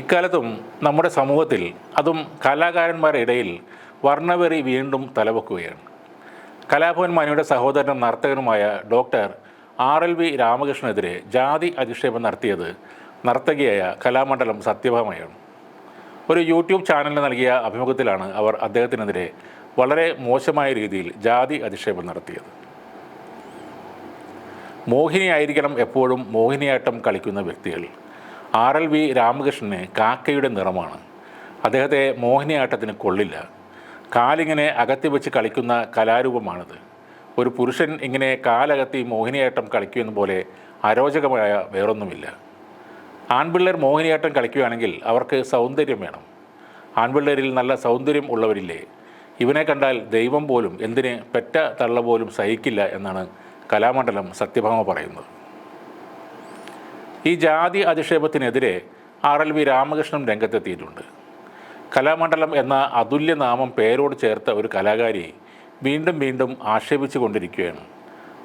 ഇക്കാലത്തും നമ്മുടെ സമൂഹത്തിൽ അതും കലാകാരന്മാരുടെ ഇടയിൽ വർണവെറി വീണ്ടും തലവെക്കുകയാണ്. കലാഭവൻ മാനിയുടെ സഹോദരനും നർത്തകനുമായ ഡോക്ടർ ആർ എൽ വി രാമകൃഷ്ണനെതിരെ ജാതി അധിക്ഷേപം നടത്തിയത് നർത്തകിയായ കലാമണ്ഡലം സത്യഭാമയാണ്. ഒരു യൂട്യൂബ് ചാനലിന് നൽകിയ അഭിമുഖത്തിലാണ് അവർ അദ്ദേഹത്തിനെതിരെ വളരെ മോശമായ രീതിയിൽ ജാതി അധിക്ഷേപം നടത്തിയത്. മോഹിനിയായിരിക്കണം എപ്പോഴും മോഹിനിയാട്ടം കളിക്കുന്ന വ്യക്തികൾ. ആർ എൽ വി രാമകൃഷ്ണന് കാക്കയുടെ നിറമാണ്. അദ്ദേഹത്തെ മോഹിനിയാട്ടത്തിന് കൊള്ളില്ല. കാലിങ്ങനെ അകത്തി വെച്ച് കളിക്കുന്ന കലാരൂപമാണിത്. ഒരു പുരുഷൻ ഇങ്ങനെ കാലകത്തി മോഹിനിയാട്ടം കളിക്കുമെന്ന പോലെ അരോചകമായ വേറൊന്നുമില്ല. ആൺപിള്ളേർ മോഹിനിയാട്ടം കളിക്കുകയാണെങ്കിൽ അവർക്ക് സൗന്ദര്യം വേണം. ആൺപിള്ളേരിൽ നല്ല സൗന്ദര്യം ഉള്ളവരില്ലേ? ഇവനെ കണ്ടാൽ ദൈവം പോലും എന്തിന് പെറ്റ തള്ള പോലും സഹിക്കില്ല എന്നാണ് കലാമണ്ഡലം സത്യഭാമ പറയുന്നത്. ഈ ജാതി അധിക്ഷേപത്തിനെതിരെ ആർ എൽ വി രാമകൃഷ്ണൻ രംഗത്തെത്തിയിട്ടുണ്ട്. കലാമണ്ഡലം എന്ന അതുല്യനാമം പേരോട് ചേർത്ത ഒരു കലാകാരി വീണ്ടും വീണ്ടും ആക്ഷേപിച്ചു കൊണ്ടിരിക്കുകയാണ്.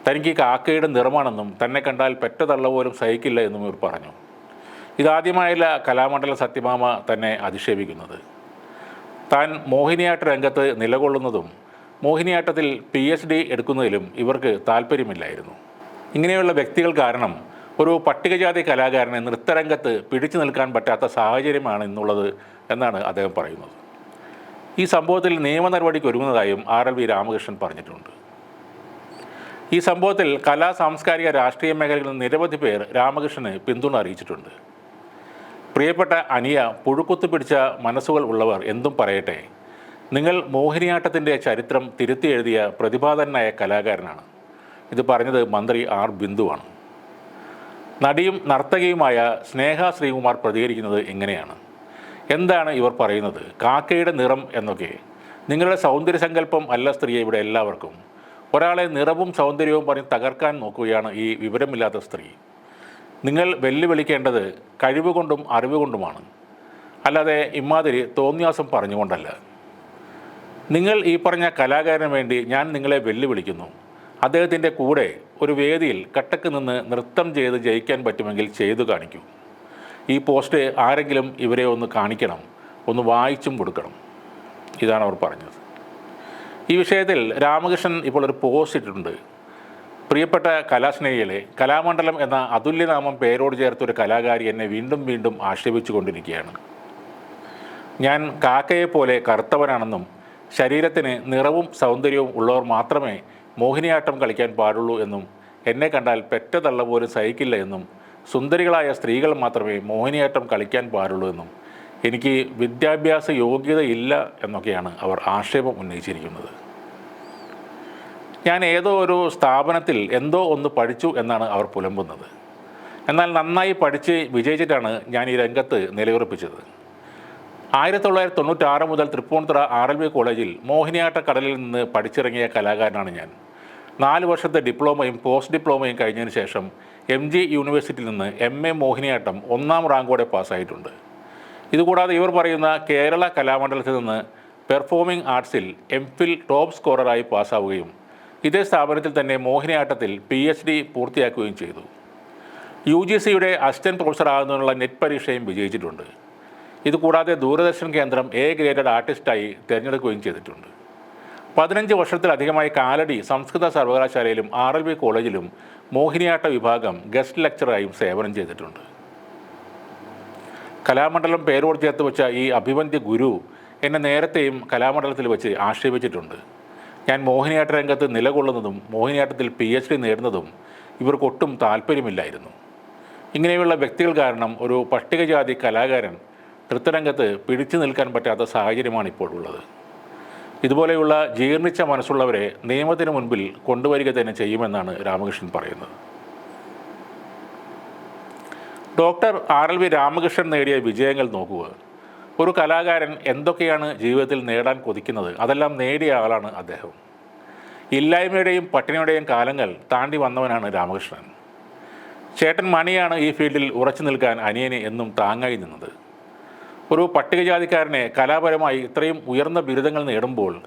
തനിക്ക് കാക്കയുടെ നിറമാണെന്നും തന്നെ കണ്ടാൽ പെറ്റതള്ള പോലും സഹിക്കില്ല എന്നും ഇവർ പറഞ്ഞു. ഇതാദ്യമായല്ല കലാമണ്ഡലം സത്യമാമ തന്നെ അധിക്ഷേപിക്കുന്നത്. താൻ മോഹിനിയാട്ട രംഗത്ത് നിലകൊള്ളുന്നതും മോഹിനിയാട്ടത്തിൽ പി എച്ച് ഡി എടുക്കുന്നതിലും ഇവർക്ക് താല്പര്യമില്ലായിരുന്നു ഇങ്ങനെയുള്ള വ്യക്തികൾ കാരണം ഒരു പട്ടികജാതി കലാകാരനെ നൃത്തരംഗത്ത് പിടിച്ചു നിൽക്കാൻ പറ്റാത്ത സാഹചര്യമാണ് ഇന്നുള്ളത് എന്നാണ് അദ്ദേഹം പറയുന്നത്. ഈ സംഭവത്തിൽ നിയമ നടപടിക്ക് ഒരുങ്ങുന്നതായും ആർ എൽ വി രാമകൃഷ്ണൻ പറഞ്ഞിട്ടുണ്ട്. ഈ സംഭവത്തിൽ കലാ സാംസ്കാരിക രാഷ്ട്രീയ മേഖലകളിൽ നിരവധി പേർ രാമകൃഷ്ണന് പിന്തുണ അറിയിച്ചിട്ടുണ്ട്. പ്രിയപ്പെട്ട അനിയ പുഴുക്കുത്തു പിടിച്ച മനസ്സുകൾ ഉള്ളവർ എന്തും പറയട്ടെ. നിങ്ങൾ മോഹിനിയാട്ടത്തിന്റെ ചരിത്രം തിരുത്തി എഴുതിയ പ്രതിഭാതനായ കലാകാരനാണ്. ഇത് പറഞ്ഞത് മന്ത്രി ആർ ബിന്ദുവാണ്. നടിയും നർത്തകിയുമായ സ്നേഹ ശ്രീകുമാർ പ്രതികരിക്കുന്നത് എങ്ങനെയാണ്? എന്താണ് ഇവർ പറയുന്നത്? കാക്കയുടെ നിറം എന്നൊക്കെ. നിങ്ങളുടെ സൗന്ദര്യ സങ്കല്പം അല്ല സ്ത്രീയെ ഇവിടെ എല്ലാവർക്കും. ഒരാളെ നിറവും സൗന്ദര്യവും പറഞ്ഞ് തകർക്കാൻ നോക്കുകയാണ് ഈ വിവരമില്ലാത്ത സ്ത്രീ. നിങ്ങൾ വെല്ലുവിളിക്കേണ്ടത് കഴിവുകൊണ്ടും അറിവുകൊണ്ടുമാണ്. അറിവ് കൊണ്ടുമാണ് അല്ലാതെ ഇമാതിരി തോന്നിയാസം പറഞ്ഞുകൊണ്ടല്ല. നിങ്ങൾ ഈ പറഞ്ഞ കലാകാരന് വേണ്ടി ഞാൻ നിങ്ങളെ വെല്ലുവിളിക്കുന്നു. അദ്ദേഹത്തിന്റെ കൂടെ ഒരു വേദിയിൽ കട്ടക്ക് നിന്ന് നൃത്തം ചെയ്ത് ജയിക്കാൻ പറ്റുമെങ്കിൽ ചെയ്തു കാണിക്കൂ. ഈ പോസ്റ്റ് ആരെങ്കിലും ഇവരെ ഒന്ന് കാണിക്കണം ഒന്ന് വായിച്ചും കൊടുക്കണം. ഇതാണ് അവർ പറഞ്ഞത്. ഈ വിഷയത്തിൽ രാമകൃഷ്ണൻ ഇപ്പോൾ ഒരു പോസ്റ്റ് ഇട്ടിട്ടുണ്ട്. പ്രിയപ്പെട്ട കലാസ്നേഹികളെ കലാമണ്ഡലം എന്ന അതുല്യനാമം പേരോട് ചേർത്തൊരു കലാകാരി എന്നെ വീണ്ടും വീണ്ടും ആക്ഷേപിച്ചു കൊണ്ടിരിക്കുകയാണ് ഞാൻ കാക്കയെപ്പോലെ കറുത്തവനാണെന്നും ശരീരത്തിന് നിറവും സൗന്ദര്യവും ഉള്ളവർ മാത്രമേ മോഹിനിയാട്ടം കളിക്കാൻ പാടുള്ളൂ എന്നും എന്നെ കണ്ടാൽ പെറ്റ തള്ള പോലും സഹിക്കില്ല എന്നും സുന്ദരികളായ സ്ത്രീകൾ മാത്രമേ മോഹിനിയാട്ടം കളിക്കാൻ പാടുള്ളൂ എന്നും എനിക്ക് വിദ്യാഭ്യാസ യോഗ്യതയില്ല എന്നൊക്കെയാണ് അവർ ആക്ഷേപം ഉന്നയിച്ചിരിക്കുന്നത്. ഞാൻ ഏതോ ഒരു സ്ഥാപനത്തിൽ എന്തോ ഒന്ന് പഠിച്ചു എന്നാണ് അവർ പുലമ്പുന്നത്. എന്നാൽ നന്നായി പഠിച്ച് വിജയിച്ചിട്ടാണ് ഞാൻ ഈ രംഗത്ത് നിലയുറപ്പിച്ചത്. ആയിരത്തി തൊള്ളായിരത്തി തൊണ്ണൂറ്റാറ് മുതൽ തൃപ്പൂണിത്തുറ ആർ എൽ ബി കോളേജിൽ മോഹിനിയാട്ട കടലിൽ നിന്ന് പഠിച്ചിറങ്ങിയ കലാകാരനാണ് ഞാൻ. നാല് വർഷത്തെ ഡിപ്ലോമയും പോസ്റ്റ് ഡിപ്ലോമയും കഴിഞ്ഞതിന് ശേഷം എം ജി യൂണിവേഴ്സിറ്റിയിൽ നിന്ന് എം എ മോഹിനിയാട്ടം ഒന്നാം റാങ്കോടെ പാസ്സായിട്ടുണ്ട്. ഇതുകൂടാതെ ഇവർ പറയുന്ന കേരള കലാമണ്ഡലത്തിൽ നിന്ന് പെർഫോമിംഗ് ആർട്സിൽ എം ഫിൽ ടോപ്പ് സ്കോററായി പാസ്സാവുകയും ഇതേ സ്ഥാപനത്തിൽ തന്നെ മോഹിനിയാട്ടത്തിൽ പി എച്ച് ഡി പൂർത്തിയാക്കുകയും ചെയ്തു. യു ജി സിയുടെ അസിസ്റ്റന്റ് പ്രൊഫസർ ആകുന്നതിനുള്ള നെറ്റ് പരീക്ഷയും വിജയിച്ചിട്ടുണ്ട്. ഇതുകൂടാതെ ദൂരദർശൻ കേന്ദ്രം എ ഗ്രേഡഡ് ആർട്ടിസ്റ്റായി തിരഞ്ഞെടുക്കുകയും ചെയ്തിട്ടുണ്ട്. പതിനഞ്ച് വർഷത്തിലധികമായി കാലടി സംസ്കൃത സർവകലാശാലയിലും ആർ എൽ ബി കോളേജിലും മോഹിനിയാട്ട വിഭാഗം ഗസ്റ്റ് ലെക്ചറായും സേവനം ചെയ്തിട്ടുണ്ട്. കലാമണ്ഡലം പേരോട് ചേർത്ത് വെച്ച ഈ അഭിവന്ദ്യ ഗുരു എന്നെ നേരത്തെയും കലാമണ്ഡലത്തിൽ വെച്ച് ആക്ഷേപിച്ചിട്ടുണ്ട്. ഞാൻ മോഹിനിയാട്ട രംഗത്ത് നിലകൊള്ളുന്നതും മോഹിനിയാട്ടത്തിൽ പി എച്ച് ഡി നേടുന്നതും ഇവർക്കൊട്ടും താല്പര്യമില്ലായിരുന്നു. ഇങ്ങനെയുള്ള വ്യക്തികൾ കാരണം ഒരു പട്ടികജാതി കലാകാരൻ നൃത്തരംഗത്ത് പിടിച്ചു നിൽക്കാൻ പറ്റാത്ത സാഹചര്യമാണ് ഇപ്പോൾ ഉള്ളത്. ഇതുപോലെയുള്ള ജീർണിച്ച മനസ്സുള്ളവരെ നിയമത്തിന് മുൻപിൽ കൊണ്ടുവരിക തന്നെ ചെയ്യുമെന്നാണ് രാമകൃഷ്ണൻ പറയുന്നത്. Doctor R L V Ramakrishnan നേടിയ വിജയങ്ങൾ നോക്കുക ഒരു കലാകാരൻ എന്തൊക്കെയാണ് ജീവിതത്തിൽ നേടാൻ കൊതിക്കുന്നത്? അതെല്ലാം നേടിയ ആളാണ് അദ്ദേഹം. ഇല്ലായ്മയുടെയും പട്ടിണിയുടെയും കാലങ്ങൾ താണ്ടി വന്നവനാണ് രാമകൃഷ്ണൻ. ചേട്ടൻ മണിയാണ് ഈ ഫീൽഡിൽ ഉറച്ചു നിൽക്കാൻ അനിയന് എന്നും താങ്ങായി നിന്നത്. ഒരു പട്ടികജാതിക്കാരനെ കലാപരമായി ഇത്രയും ഉയർന്ന ബിരുദങ്ങൾ നേടുമ്പോൾ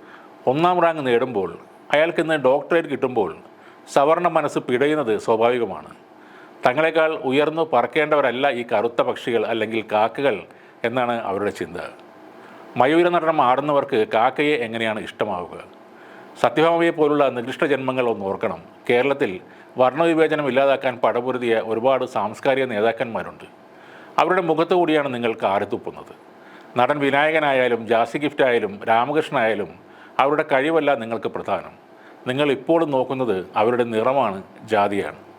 ഒന്നാം റാങ്ക് നേടുമ്പോൾ അയാൾക്ക് ഇന്ന് ഡോക്ടറേറ്റ് കിട്ടുമ്പോൾ സവർണ മനസ്സ് പിടയുന്നത് സ്വാഭാവികമാണ്. തങ്ങളെക്കാൾ ഉയർന്നു പറക്കേണ്ടവരല്ല ഈ കറുത്ത പക്ഷികൾ അല്ലെങ്കിൽ കാക്കകൾ എന്നാണ് അവരുടെ ചിന്ത. മയൂര നടനം ആടുന്നവർക്ക് കാക്കയെ എങ്ങനെയാണ് ഇഷ്ടമാവുക? സത്യഭാമയെ പോലുള്ള നികൃഷ്ട ജന്മങ്ങൾ ഒന്ന് ഓർക്കണം. കേരളത്തിൽ വർണവിവേചനം ഇല്ലാതാക്കാൻ പടപൊരുതിയ ഒരുപാട് സാംസ്കാരിക നേതാക്കന്മാരുണ്ട്. അവരുടെ മുഖത്ത് കൂടിയാണ് നിങ്ങൾ കാറിത്തുപ്പുന്നത് നടൻ വിനായകനായാലും ജാസി ഗിഫ്റ്റ് ആയാലും രാമകൃഷ്ണനായാലും അവരുടെ കഴിവല്ല നിങ്ങൾക്ക് പ്രധാനം. നിങ്ങൾ ഇപ്പോഴും നോക്കുന്നത് അവരുടെ നിറമാണ് ജാതിയാണ്.